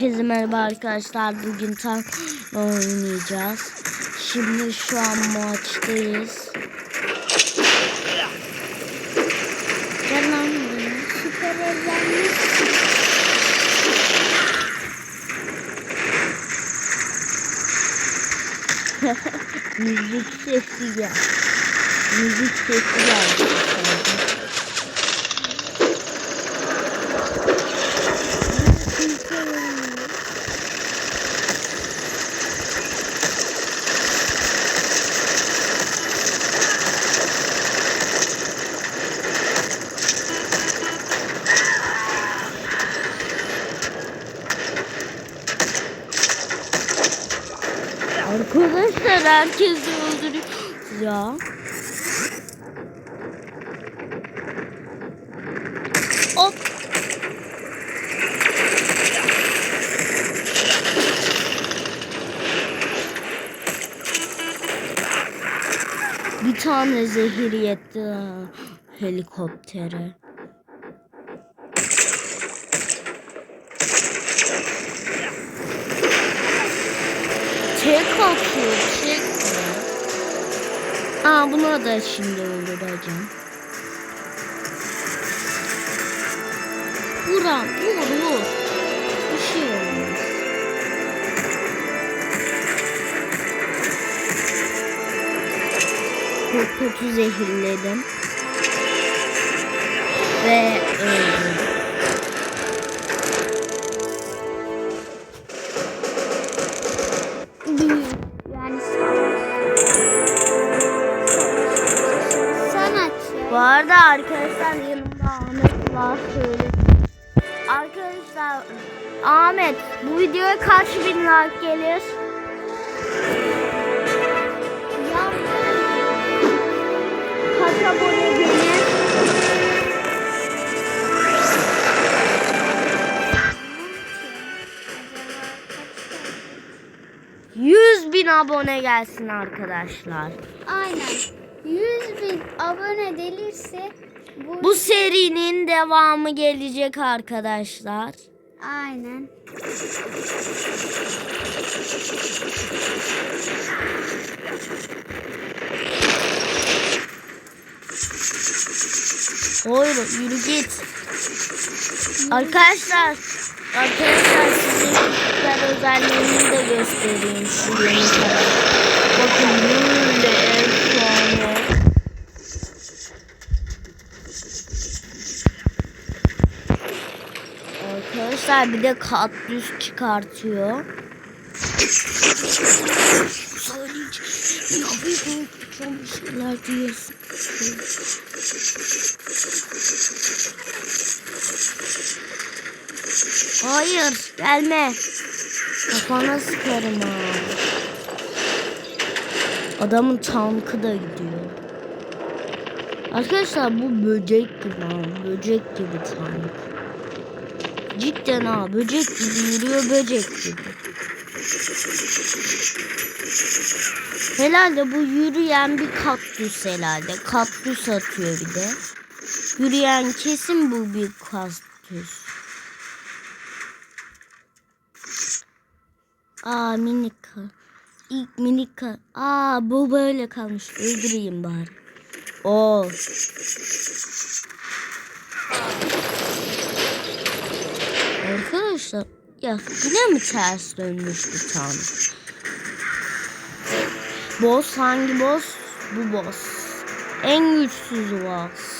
Herkese merhaba arkadaşlar. Bugün tam oynayacağız. Şimdi şu an maçtayız. Gel lan. Süper evlenmiş. Müzik sesi gel. Müzik sesi geldi. Arkadaşlar herkesi öldürüyor. Ya. Hop. Bir tane zehir yetti helikoptere. Atıyor, tek mi? Aa buna da şimdi öldüreceğim. Vuran, vur, vur. Bir şey olmaz. Çok zehirledim. Ve öldüm. Arkadaşlar yanımda Ahmet var şöyle. Arkadaşlar Ahmet bu videoya kaç bin like gelir? Kaç abone gelir? Yüz bin abone gelsin arkadaşlar. Aynen. 100 bin abone delirse bu, Bu serinin devamı gelecek arkadaşlar. aynen. Hayır yürü git. Arkadaşlar Arkadaşlar size süper özelliğini de göstereyim şu Arkadaşlar bir de kaktüs çıkartıyor. Hayır gelme. Kafana sıkarım ha. Adamın tankı da gidiyor. Arkadaşlar bu böcek gibi ha. Böcek gibi tank. Cidden ha böcek gibi yürüyor böcek gibi. Herhalde bu yürüyen bir kaktüs herhalde. Kaktüs atıyor bir de. Yürüyen kesin bu bir kaktüs. Aa minik. ka- İlk minik. ka- Aa bu böyle kalmış. Öldüreyim bari. Oo. Arkadaşlar ya yine mi ters dönmüş bir tane? Boss hangi boss? Bu boss. En güçsüz boss.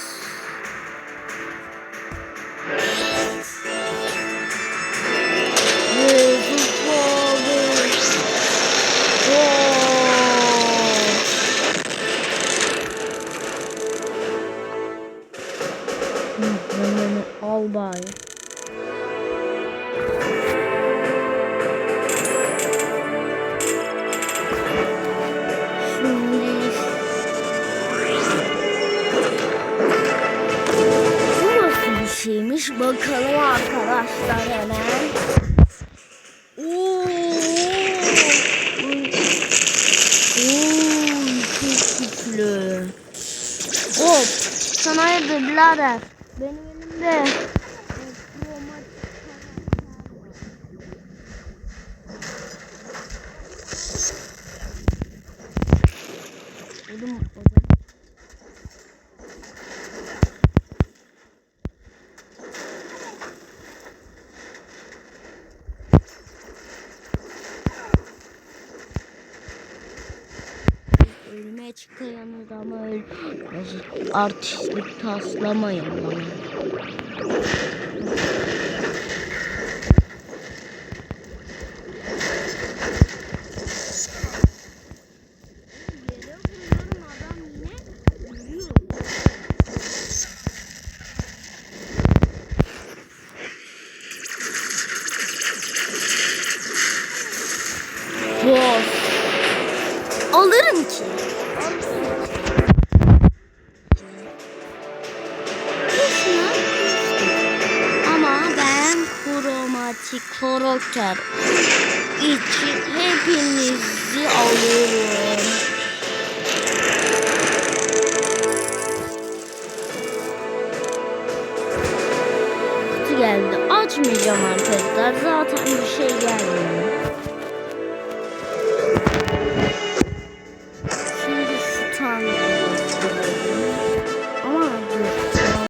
Al. Bakalım arkadaşlar hemen. Oo. Oo, çok güçlü. Hop, sana hayırdır birader? Benim elimde. Oğlum, artistlik taslamayın bana. Alırım ki. Karakter için hepinizi alırım. Kutu geldi. Açmayacağım arkadaşlar. Zaten bir şey gelmiyor.